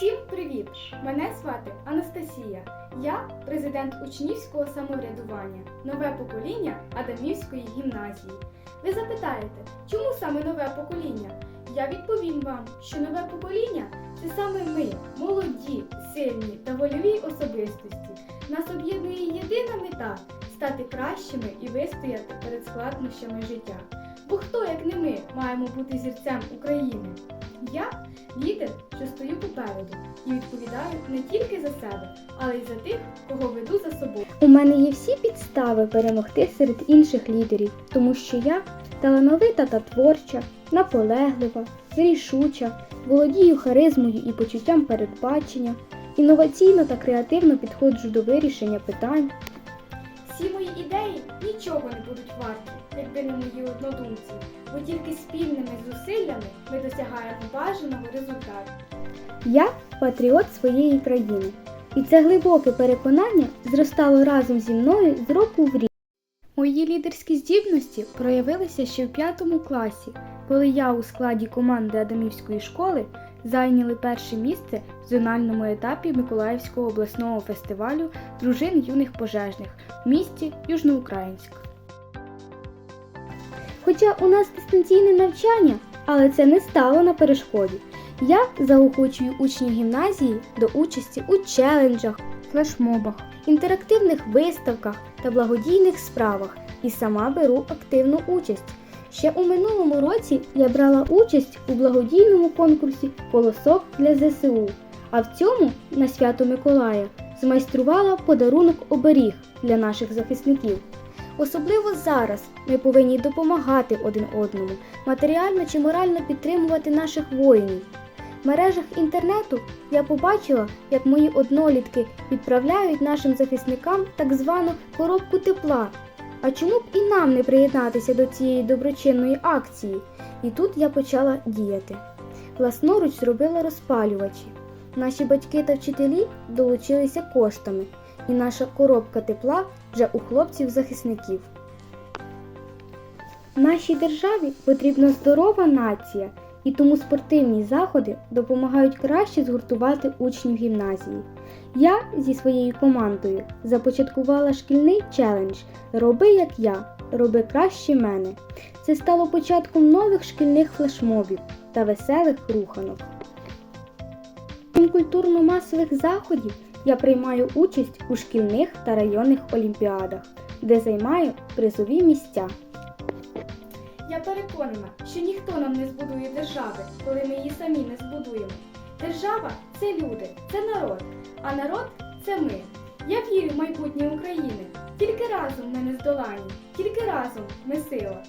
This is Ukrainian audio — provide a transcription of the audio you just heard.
Всім привіт! Мене звати Анастасія. Я президент учнівського самоврядування, нове покоління Адамівської гімназії. Ви запитаєте, чому саме нове покоління? Я відповім вам, що нове покоління це саме ми, молоді, сильні та вольові особистості. Нас об'єднує єдина мета стати кращими і вистояти перед складнощами життя. Бо хто, як не ми, маємо бути зірцем України? Я лідер, що стою попереду і відповідаю не тільки за себе, але й за тих, кого веду за собою. У мене є всі підстави перемогти серед інших лідерів, тому що я талановита та творча, наполеглива, рішуча, володію харизмою і почуттям передбачення, інноваційно та креативно підходжу до вирішення питань. Всі мої ідеї нічого не будуть варті, якби не мої однодумці, бо тільки спільними зусиллями ми досягаємо бажаного результату. Я патріот своєї країни, і це глибоке переконання зростало разом зі мною з року в рік. Мої лідерські здібності проявилися ще в п'ятому класі, коли я у складі команди Адамівської школи зайняли перше місце в зональному етапі Миколаївського обласного фестивалю дружин юних пожежних в місті Южноукраїнськ. Хоча у нас дистанційне навчання, але це не стало на перешкоді. Я заохочую учнів гімназії до участі у челенджах, флешмобах, інтерактивних виставках та благодійних справах і сама беру активну участь. Ще у минулому році я брала участь у благодійному конкурсі Колосок для ЗСУ, а в цьому на свято Миколая змайструвала подарунок оберіг для наших захисників. Особливо зараз ми повинні допомагати один одному, матеріально чи морально підтримувати наших воїнів. В мережах інтернету я побачила, як мої однолітки відправляють нашим захисникам так звану коробку тепла. А чому б і нам не приєднатися до цієї доброчинної акції? І тут я почала діяти. Власноруч зробила розпалювачі. Наші батьки та вчителі долучилися коштами, і наша коробка тепла вже у хлопців-захисників. Нашій державі потрібна здорова нація, і тому спортивні заходи допомагають краще згуртувати учнів гімназії. Я зі своєю командою започаткувала шкільний челендж Роби як я, роби краще мене. Це стало початком нових шкільних флешмобів та веселих руханок. Крім культурно-масових заходів я приймаю участь у шкільних та районних олімпіадах, де займаю призові місця. Я переконана, що ніхто нам не збудує держави, коли ми її самі не збудуємо. Держава це люди, це народ, а народ це ми. Я вірю в майбутнє України. Тільки разом ми не здолані, тільки разом ми сила.